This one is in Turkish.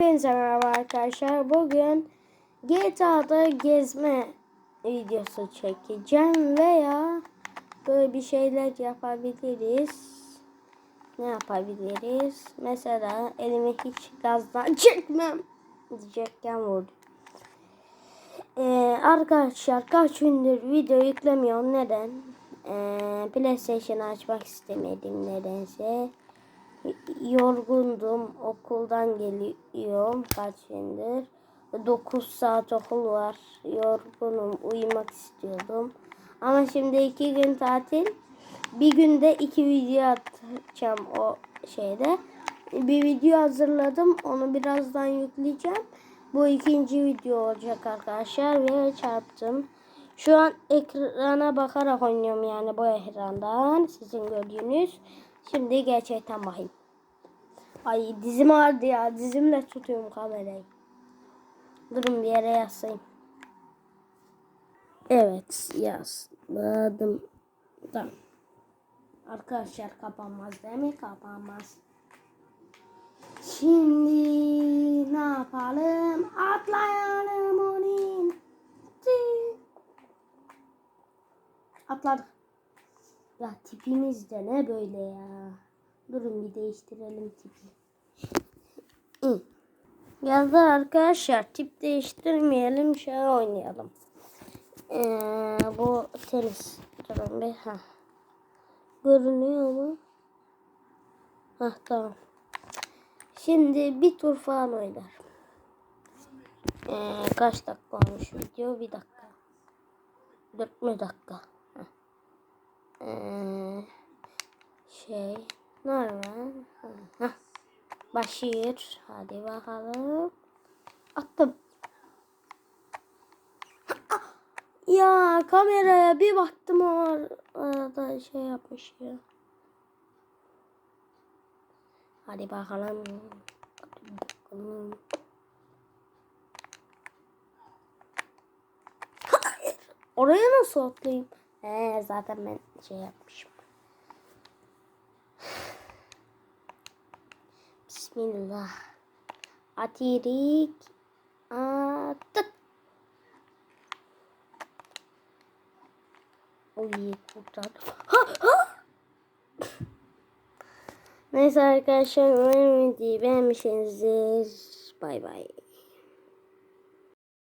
Hepinize merhaba arkadaşlar. Bugün GTA'da gezme videosu çekeceğim veya böyle bir şeyler yapabiliriz. Ne yapabiliriz? Mesela elimi hiç gazdan çekmem diyecekken vurdum. Ee, arkadaşlar kaç gündür video yüklemiyorum. Neden? Ee, PlayStation açmak istemedim nedense yorgundum. Okuldan geliyorum kaç gündür. 9 saat okul var. Yorgunum. Uyumak istiyordum. Ama şimdi iki gün tatil. Bir günde iki video atacağım o şeyde. Bir video hazırladım. Onu birazdan yükleyeceğim. Bu ikinci video olacak arkadaşlar. Ve çarptım. Şu an ekrana bakarak oynuyorum yani bu ekrandan. Sizin gördüğünüz. Şimdi gerçekten bakayım. Ay dizim ağrıdı ya. Dizimle tutuyorum kamerayı. Durun bir yere yazayım. Evet yazdım. Tamam. Arkadaşlar kapanmaz değil mi? Kapanmaz. Şimdi ne yapalım? Atlayalım onun. Atladık. Ya tipimiz de ne böyle ya. Durun bir değiştirelim tipi. Geldi arkadaşlar tip değiştirmeyelim şey oynayalım. Ee, bu tenis. Durun bir ha. Görünüyor mu? Hah tamam. Şimdi bir tur falan oynar. Ee, kaç dakika olmuş video? Bir dakika. Dört mü dakika? Ee, şey normal. Heh. Başır. Hadi bakalım. Attım. Ya kameraya bir baktım o arada şey yapmış ya. Hadi bakalım. Bakalım. Oraya nasıl atlayayım? Ee, zaten ben şey yapmışım. Bismillah. Atirik. Atık. Oy kurtardım. Ha, ha. Neyse arkadaşlar umarım videoyu beğenmişsinizdir. Bay bay.